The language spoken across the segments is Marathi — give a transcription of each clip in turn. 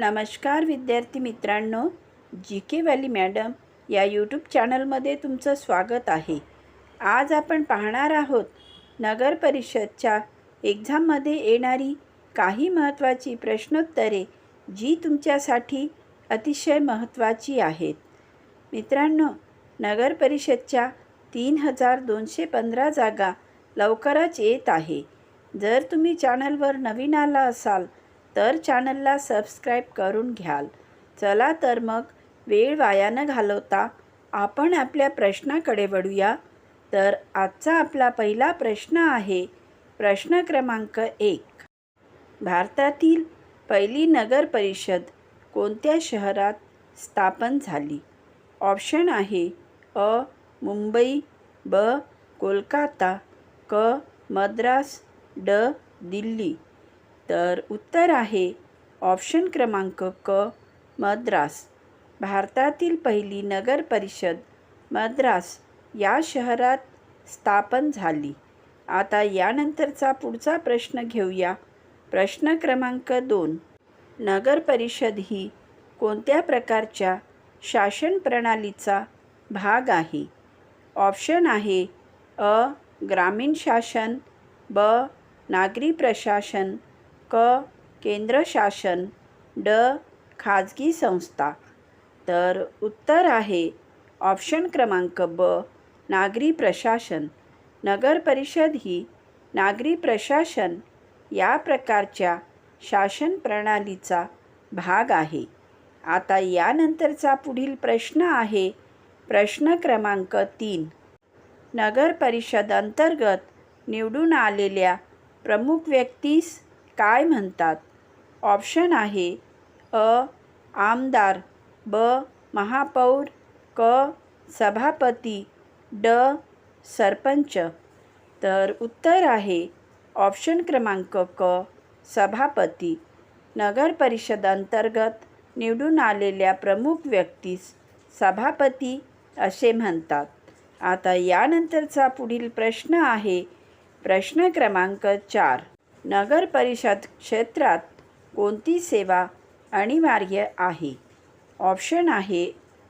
नमस्कार विद्यार्थी मित्रांनो जी के वॅली मॅडम या यूट्यूब चॅनलमध्ये तुमचं स्वागत आहे. आज आपण पाहणार आहोत नगर परिषदच्या एक्झाममध्ये येणारी काही महत्त्वाची प्रश्नोत्तरे जी तुमच्यासाठी अतिशय महत्त्वाची आहेत. मित्रांनो नगर परिषदच्या तीन हजार दोनशे पंधरा जागा लवकरच येत आहे. जर तुम्ही चॅनलवर नवीन आला असाल तर चॅनलला सबस्क्राईब करून घ्याल. चला तर मग वेळ वाया न घालवता आपण आपल्या प्रश्नाकडे वळूया. तर आजचा आपला पहिला प्रश्न आहे प्रश्न क्रमांक एक. भारतातील पहिली नगर परिषद कोणत्या शहरात स्थापन झाली? ऑप्शन आहे अ मुंबई ब कोलकाता क मद्रास ड दिल्ली. तर उत्तर आहे ऑप्शन क्रमांक क मद्रास. भारतातील पहिली नगर परिषद मद्रास या शहरात स्थापन झाली. आता यानंतरचा पुढचा प्रश्न घेऊया. प्रश्न क्रमांक दोन. नगर परिषद ही कोणत्या प्रकारच्या शासन प्रणालीचा भाग आहे? ऑप्शन आहे अ ग्रामीण शासन ब नागरी प्रशासन क. केंद्र शासन ड. खाजगी संस्था. तर उत्तर आहे ऑप्शन क्रमांक ब नागरी प्रशासन. नगर परिषद ही नागरी प्रशासन या प्रकारच्या शासन प्रणालीचा भाग आहे. आता यानंतरचा पुढील प्रश्न आहे प्रश्न क्रमांक तीन. नगर परिषद अंतर्गत निवडून आलेल्या प्रमुख व्यक्तीस काय म्हणतात? ऑप्शन आहे अ आमदार ब महापौर क सभापती ड सरपंच. तर उत्तर आहे ऑप्शन क्रमांक क सभापती. नगरपरिषद अंतर्गत निवडून आलेल्या प्रमुख व्यक्तीस सभापती असे म्हणतात. आता यानंतरचा पुढील प्रश्न आहे प्रश्न क्रमांक चार. नगर परिषद क्षेत्रात कोणती सेवा अनिवार्य आहे? ऑप्शन आहे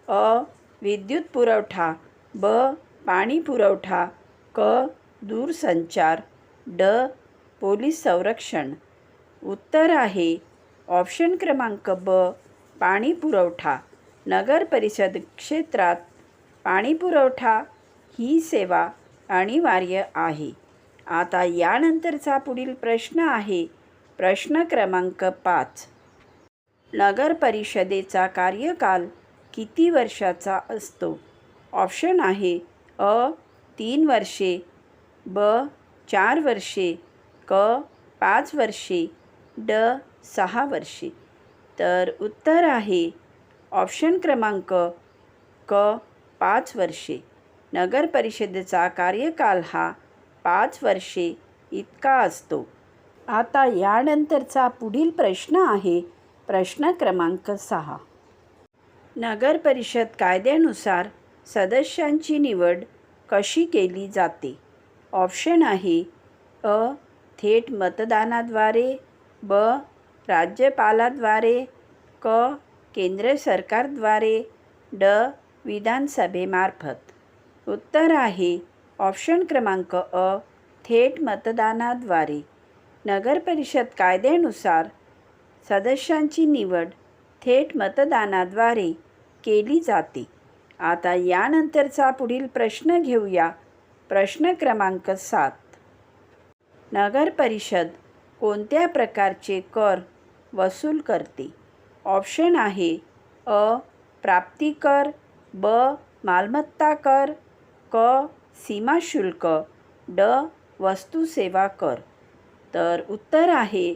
अ विद्युत पुरवठा ब पाणी पुरवठा क दूरसंचार ड पोलीस संरक्षण. उत्तर आहे ऑप्शन क्रमांक ब पाणी पुरवठा. नगर परिषद क्षेत्रात पाणी पुरवठा ही सेवा अनिवार्य आहे. आता यानंतरचा पुढील प्रश्न आहे. प्रश्न क्रमांक पाच. नगर परिषदेचा कार्यकाल किती वर्षाचा असतो? ऑप्शन आहे अ तीन वर्षे ब चार वर्षे क पाच वर्षे ड सहा वर्षे. तर उत्तर आहे ऑप्शन क्रमांक क पाच वर्षे. नगर परिषदेचा कार्यकाल हा पाच वर्षे इतका असतो. आता यानंतरचा पुढील प्रश्न आहे प्रश्न क्रमांक सहा. नगर परिषद कायद्यानुसार सदस्यांची निवड कशी केली जाते? ऑप्शन आहे अ. थेट मतदानाद्वारे ब. राज्यपालाद्वारे क. केंद्र सरकारद्वारे ड. विधानसभेमार्फत. उत्तर आहे ऑप्शन क्रमांक अ थेट मतदानाद्वारे. नगरपरिषद कायद्यानुसार सदस्यांची निवड थेट मतदानाद्वारे केली जाते. आता यानंतरचा पुढील प्रश्न घेऊया. प्रश्न क्रमांक सात. नगरपरिषद कोणत्या प्रकारचे कर वसूल करते? ऑप्शन आहे अ प्राप्ती कर ब मालमत्ता कर क सीमाशुल्क ड वस्तू सेवा कर. तर उत्तर आहे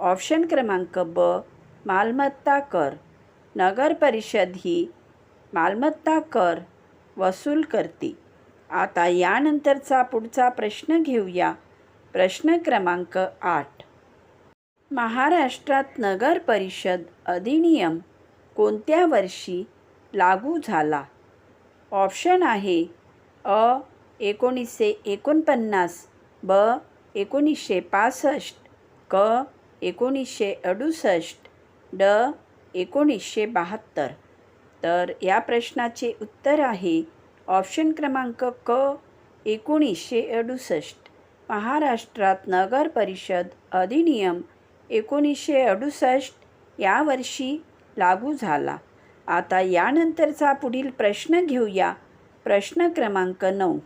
ऑप्शन क्रमांक ब मालमत्ता कर. नगर परिषद ही मालमत्ता कर वसूल करते. आता यानंतरचा पुढचा प्रश्न घेऊया. प्रश्न क्रमांक आठ. महाराष्ट्रात नगर परिषद अधिनियम कोणत्या वर्षी लागू झाला? ऑप्शन आहे अ एकोणीसशे एकोणपन्नास ब एकोणीसशे पासष्ट क एकोणीसशे अडुसष्ट ड एकोणीसशे बहात्तर. तर या प्रश्नाचे उत्तर आहे ऑप्शन क्रमांक क एकोणीसशे अडुसष्ट. महाराष्ट्रात नगर परिषद अधिनियम एकोणीसशे अडुसष्ट यावर्षी लागू झाला. आता यानंतरचा पुढील प्रश्न घेऊया. प्रश्न क्रमांक नऊ.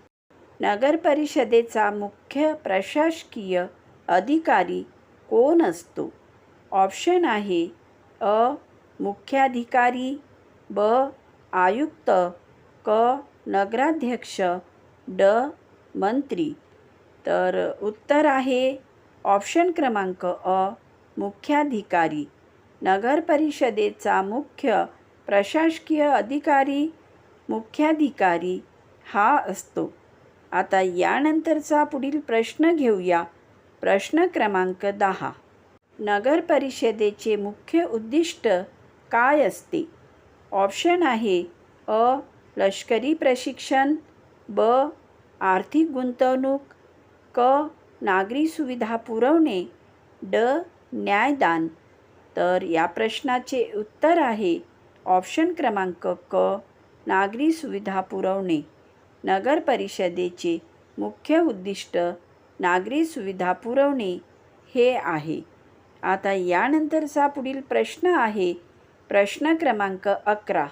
नगर परिषदेचा मुख्य प्रशासकीय अधिकारी कोण असतो? ऑप्शन आहे अ. मुख्याधिकारी ब. आयुक्त क. नगराध्यक्ष ड. मंत्री. तर उत्तर आहे ऑप्शन क्रमांक अ. मुख्याधिकारी. नगर परिषदेचा मुख्य प्रशासकीय अधिकारी मुख्याधिकारी हा असतो. आता यानंतरचा पुढील प्रश्न घेऊया. प्रश्न क्रमांक दहा. नगर परिषदेचे मुख्य उद्दिष्ट काय असते? ऑप्शन आहे अ. लष्करी प्रशिक्षण ब. आर्थिक गुंतवणूक क. नागरी सुविधा पुरवणे ड. न्यायदान. तर या प्रश्नाचे उत्तर आहे ऑप्शन क्रमांक क. नागरी सुविधा पुरवणे. नगर परिषदेचे मुख्य उद्दिष्ट नागरी सुविधा पुरवणे हे आहे. आता यानंतरचा पुढील प्रश्न आहे. प्रश्न क्रमांक अकरा.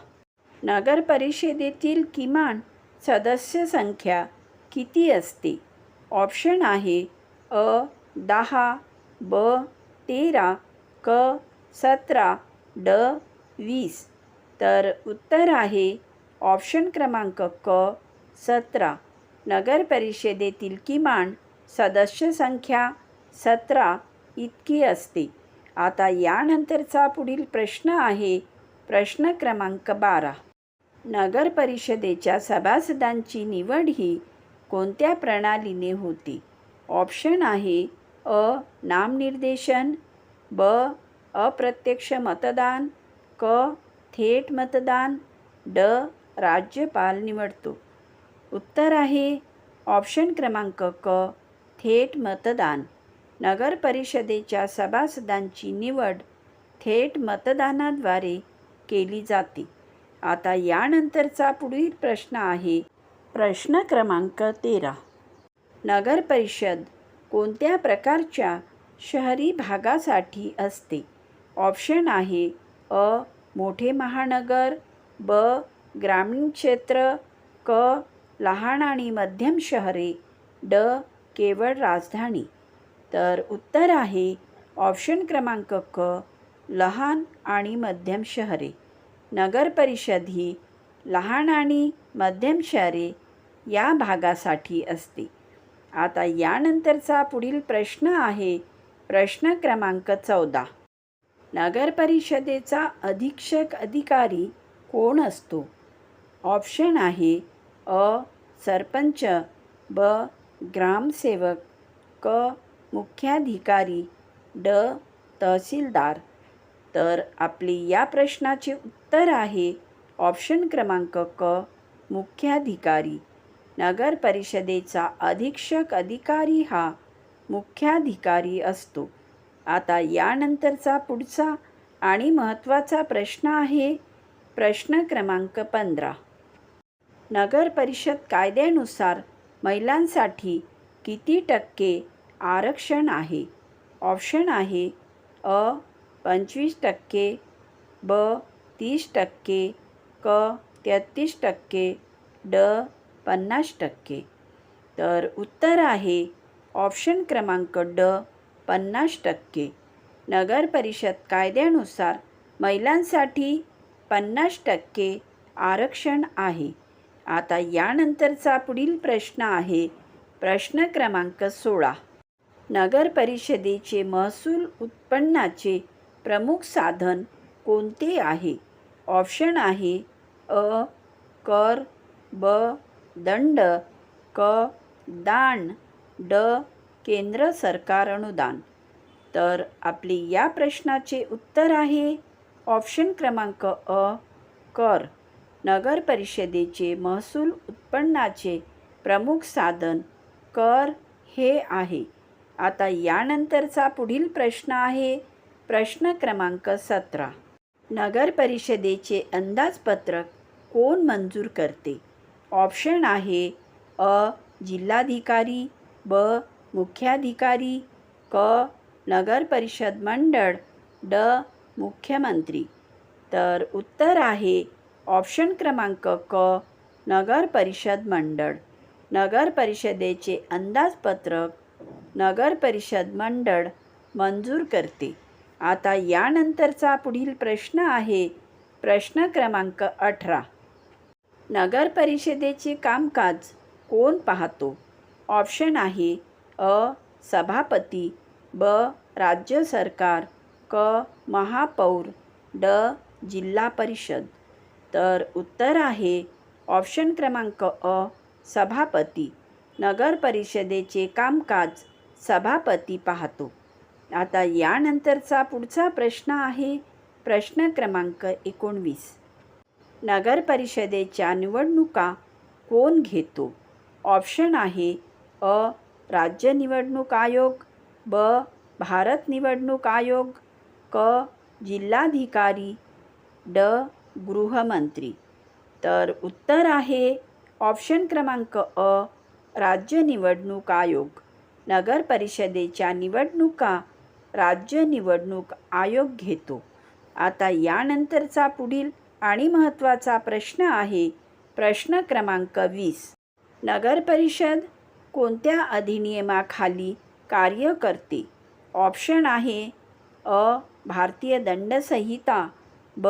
नगर परिषदेतील किमान सदस्य संख्या किती असते? ऑप्शन आहे अ दहा ब तेरा क सतरा ड वीस. तर उत्तर आहे ऑप्शन क्रमांक क. सतरा. नगर परिषदेतील किमान सदस्य संख्या सतरा इतकी असते. आता यानंतरचा पुढील प्रश्न आहे. प्रश्न क्रमांक बारा. नगर परिषदेच्या सभासदांची निवड ही कोणत्या प्रणालीने होते? ऑप्शन आहे अ. नामनिर्देशन ब. अप्रत्यक्ष मतदान क. थेट मतदान ड. राज्यपाल निवडतो. उत्तर आहे ऑप्शन क्रमांक क थेट मतदान. नगर परिषदेच्या सभासदांची निवड थेट मतदानाद्वारे केली जाते. आता यानंतरचा पुढील प्रश्न आहे. प्रश्न क्रमांक तेरा. नगर परिषद कोणत्या प्रकारच्या शहरी भागासाठी असते? ऑप्शन आहे अ मोठे महानगर ब ग्रामीण क्षेत्र क लहान आणि मध्यम शहरे ड केवळ राजधानी. तर उत्तर आहे ऑप्शन क्रमांक क लहान आणि मध्यम शहरे. नगर परिषद ही लहान आणि मध्यम शहरे या भागासाठी असते. आता यानंतरचा पुढील प्रश्न आहे प्रश्न क्रमांक चौदा. नगर परिषदेचा अधीक्षक अधिकारी कोण असतो? ऑप्शन आहे अ सरपंच ब ग्रामसेवक क मुख्याधिकारी ड तहसीलदार. तर आपली या प्रश्नाचे उत्तर आहे ऑप्शन क्रमांक क मुख्याधिकारी. नगर परिषदेचा अधीक्षक अधिकारी हा मुख्याधिकारी असतो. आता यानंतरचा पुढचा आणि महत्त्वाचा प्रश्न आहे प्रश्न क्रमांक पंधरा. नगर परिषद कायद्यानुसार महिलांसाठी किती टक्के आरक्षण आहे? ऑप्शन आहे अ पंचवीस टक्के ब तीस टक्के क तेहतीस टक्के ड पन्नास टक्के. तर उत्तर आहे ऑप्शन क्रमांक ड पन्नास टक्के. नगर परिषद कायद्यानुसार महिलांसाठी पन्नास टक्के आरक्षण आहे. आता यानंतरचा पुढील प्रश्न आहे प्रश्न क्रमांक सोळा. नगर परिषदेचे महसूल उत्पन्नाचे प्रमुख साधन कोणते आहे? ऑप्शन आहे अ कर ब दंड क दान ड केंद्र सरकार अनुदान. तर आपली या प्रश्नाचे उत्तर आहे ऑप्शन क्रमांक अ कर. नगर परिषदेचे महसूल उत्पन्नाचे प्रमुख साधन कर हे आहे. आता यानंतरचा पुढील प्रश्न आहे. प्रश्न क्रमांक सतरा. नगर परिषदेचे अंदाजपत्रक कोण मंजूर करते? ऑप्शन आहे अ. जिल्हाधिकारी ब. मुख्याधिकारी क. नगर परिषद मंडळ ड. मुख्यमंत्री. तर उत्तर आहे ऑप्शन क्रमांक क नगर परिषद मंडळ. नगर परिषदेचे अंदाजपत्रक नगर परिषद मंडळ मंजूर करते. आता यानंतरचा पुढील प्रश्न आहे. प्रश्न क्रमांक अठरा. नगर परिषदेचे कामकाज कोण पाहतो? ऑप्शन आहे अ सभापती ब राज्य सरकार क महापौर ड जिल्हा परिषद. तर उत्तर आहे ऑप्शन क्रमांक अ सभापती. नगर परिषदेचे कामकाज सभापती पाहतो. आता यानंतरचा पुढचा प्रश्न आहे प्रश्न क्रमांक एकोणवीस. नगर परिषदेच्या निवडणुका कोण घेतो? ऑप्शन आहे अ राज्य निवडणूक आयोग ब भारत निवडणूक आयोग क जिल्हाधिकारी ड गृहमंत्री. तर उत्तर आहे ऑप्शन क्रमांक अ राज्य निवडणूक आयोग. नगर परिषदेच्या निवडणुका राज्य निवडणूक आयोग घेतो. आता यानंतरचा पुढील आणि महत्त्वाचा प्रश्न आहे प्रश्न क्रमांक वीस. नगर परिषद कोणत्या अधिनियमाखाली कार्य करते ऑप्शन आहे अ भारतीय दंडसंहिता ब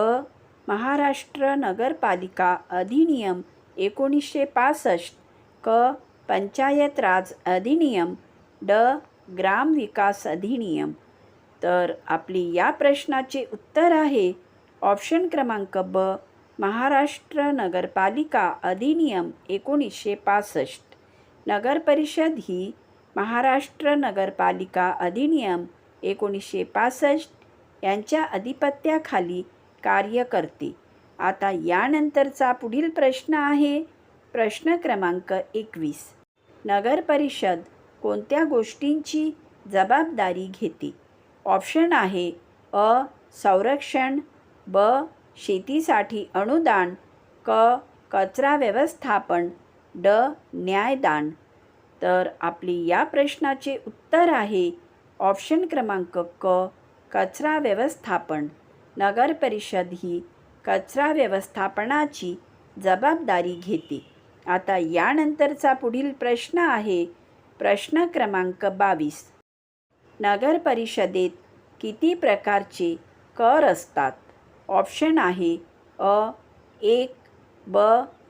महाराष्ट्र नगरपालिका अधिनियम एकोणीसशे पासष्ट क पंचायत राज अधिनियम ड ग्राम विकास अधिनियम. तर आपली या प्रश्नाचे उत्तर आहे ऑप्शन क्रमांक ब महाराष्ट्र नगरपालिका अधिनियम एकोणीसशे पासष्ट. नगरपरिषद ही महाराष्ट्र नगरपालिका अधिनियम एकोणीसशे पासष्ट यांच्या अधिपत्याखाली कार्य करते. आता यानंतरचा पुढील प्रश्न आहे. प्रश्न क्रमांक एकवीस. नगरपरिषद कोणत्या गोष्टींची जबाबदारी घेते? ऑप्शन आहे अ संरक्षण ब शेतीसाठी अनुदान क कचरा व्यवस्थापन ड न्यायदान. तर आपली या प्रश्नाचे उत्तर आहे ऑप्शन क्रमांक क कचरा व्यवस्थापन. नगर परिषद ही कचरा व्यवस्थापनाची जबाबदारी घेते. आता यानंतरचा पुढील प्रश्न आहे प्रश्न क्रमांक बावीस. नगर परिषदेत किती प्रकारचे कर असतात? ऑप्शन आहे अ एक ब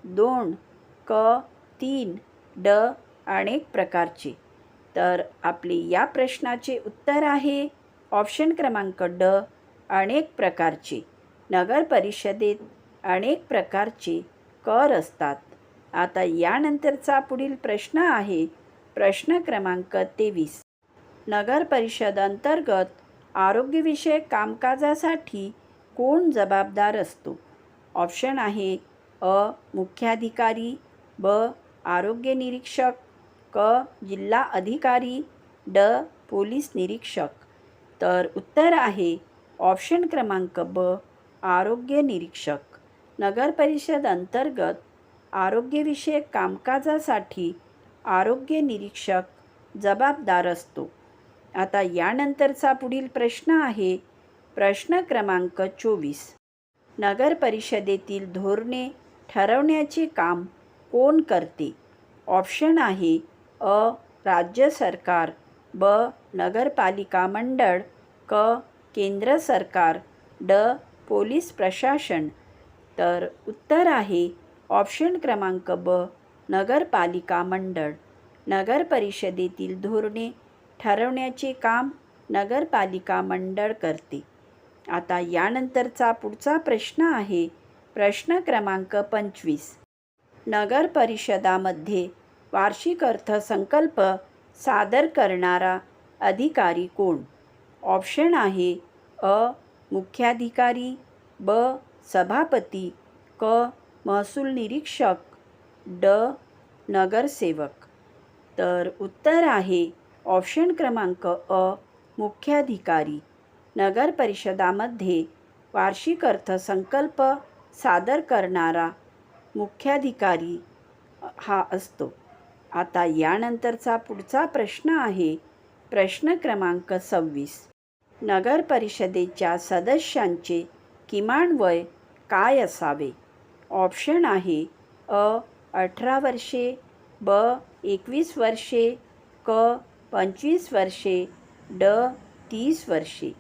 दोन क तीन ड अनेक प्रकारचे. तर आपले या प्रश्नाचे उत्तर आहे ऑप्शन क्रमांक ड. अनेक प्रकारचे. नगर परिषदेत अनेक प्रकारचे कर असतात. आता यानंतरचा पुढील प्रश्न आहे. प्रश्न क्रमांक तेवीस. नगरपरिषद अंतर्गत आरोग्यविषयक कामकाजासाठी कोण जबाबदार असतो? ऑप्शन आहे अ. मुख्याधिकारी ब. आरोग्य निरीक्षक क. जिल्हा अधिकारी ड. पोलीस निरीक्षक. तर उत्तर आहे ऑप्शन क्रमांक ब आरोग्य निरीक्षक. नगर परिषद अंतर्गत आरोग्यविषयक कामकाजासाठी आरोग्य निरीक्षक जबाबदार असतो. आता यानंतरचा पुढील प्रश्न आहे. प्रश्न क्रमांक चोवीस. नगर परिषदेतील धोरणे ठरवण्याचे काम कोण करते? ऑप्शन आहे अ राज्य सरकार ब नगरपालिका मंडळ क केंद्र सरकार ड पोलीस प्रशासन. तर उत्तर आहे ऑप्शन क्रमांक ब नगरपालिका मंडळ. नगर परिषदेतील धोरणे ठरवण्याचे काम नगरपालिका मंडळ करते. आता यानंतरचा पुढचा प्रश्न आहे प्रश्न क्रमांक पंचवीस. नगर परिषदामध्ये वार्षिक अर्थसंकल्प सादर करणारा अधिकारी कोण? ऑप्शन आहे अ मुख्याधिकारी ब सभापती क महसूल निरीक्षक ड नगरसेवक. तर उत्तर आहे ऑप्शन क्रमांक अ मुख्याधिकारी नगर परिषदामध्ये वार्षिक अर्थसंकल्प सादर करणारा मुख्याधिकारी हा असतो. आता यानंतरचा पुढचा प्रश्न आहे प्रश्न क्रमांक सव्वीस. नगर परिषदेच्या सदस्यांचे किमान वय काय असावे? ऑप्शन आहे अ अठरा वर्षे ब एकवीस वर्षे क पंचवीस वर्षे ड तीस वर्षे.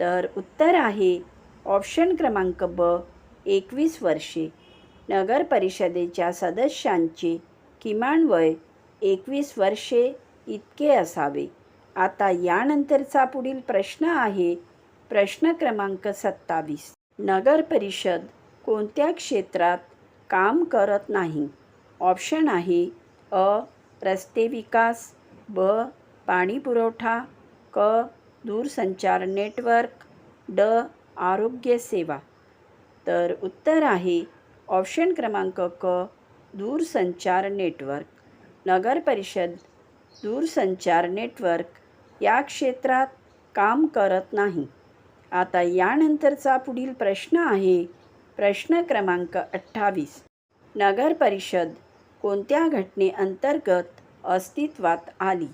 तर उत्तर आहे ऑप्शन क्रमांक ब एकवीस वर्षे. नगर परिषदेच्या सदस्यांचे किमान वय एकवीस वर्षे इतके असावे. आता यानंतरचा पुढील प्रश्न आहे. प्रश्न क्रमांक सत्तावीस. नगर परिषद कोणत्या क्षेत्रात काम करत नाही? ऑप्शन आहे अ. रस्ते विकास ब. पाणी पुरवठा क. दूरसंचार नेटवर्क ड. आरोग्य सेवा. तर उत्तर आहे ऑप्शन क्रमांक क. दूरसंचार नेटवर्क. नगर परिषद दूरसंचार नेटवर्क या क्षेत्रात काम करत नाही. आता यानंतरचा पुढील प्रश्न आहे. प्रश्न क्रमांक अठ्ठावीस. नगर परिषद कोणत्या घटनेअंतर्गत अस्तित्वात आली?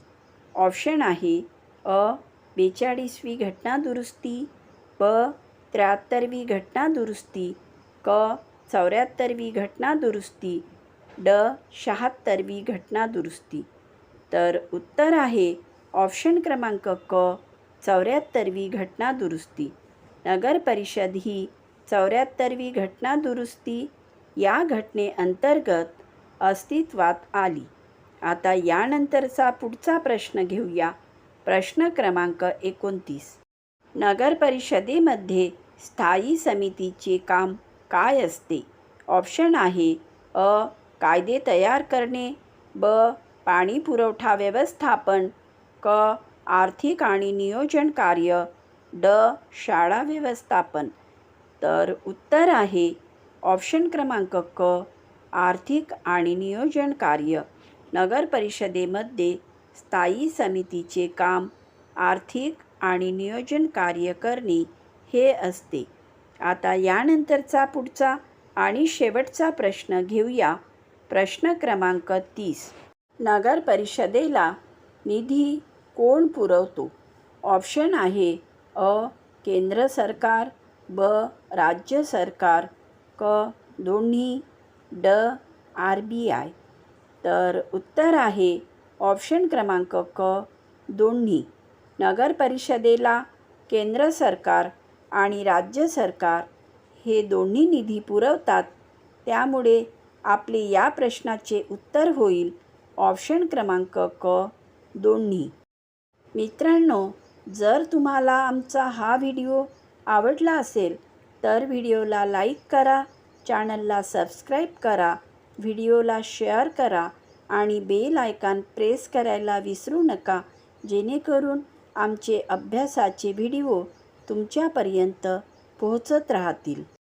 ऑप्शन आहे अ. बेचाळीसवी घटना दुरुस्ती ब. त्र्याहत्तरवी घटना दुरुस्ती क. चौऱ्याहत्तरवी घटना दुरुस्ती ड. शहात्तरवी घटना दुरुस्ती तर उत्तर आहे ऑप्शन क्रमांक क चौऱ्याहत्तरवी घटना दुरुस्ती. नगर परिषद ही चौऱ्याहत्तरवी घटना दुरुस्ती या घटनेअंतर्गत अस्तित्वात आली. आता यानंतरचा पुढचा प्रश्न घेऊया. प्रश्न क्रमांक एकोणतीस. नगर परिषदेमध्ये स्थायी समितीचे काम काय असते? ऑप्शन आहे अ कायदे तयार करणे ब पाणी पुरवठा व्यवस्थापन क आर्थिक आणि नियोजन कार्य ड शाळा व्यवस्थापन. तर उत्तर आहे ऑप्शन क्रमांक क आर्थिक आणि नियोजन कार्य. नगर परिषदेमध्ये स्थायी समितीचे काम आर्थिक आणि नियोजन कार्य करणे हे असते. आता यानंतरचा पुढचा आणि शेवटचा प्रश्न घेऊया. प्रश्न क्रमांक तीस. नगर परिषदेला निधी कोण पुरवतो? ऑप्शन आहे अ केंद्र सरकार ब राज्य सरकार क दोन्ही ड आर बी आय. तर उत्तर आहे ऑप्शन क्रमांक क दोन्ही. नगर परिषदेला केंद्र सरकार आणि राज्य सरकार हे दोन्ही निधी पुरवतात. त्यामुळे आपले या प्रश्नाचे उत्तर होईल ऑप्शन क्रमांक क दोन्ही. मित्रांनो जर तुम्हाला आमचा हा व्हिडिओ आवडला असेल तर व्हिडिओला लाईक करा चॅनलला सबस्क्राईब करा व्हिडिओला शेअर करा आणि बेल आयकॉन प्रेस करायला विसरू नका जेणेकरून आमचे अभ्यासाचे व्हिडिओ तुमच्यापर्यंत पोहोचत राहतील.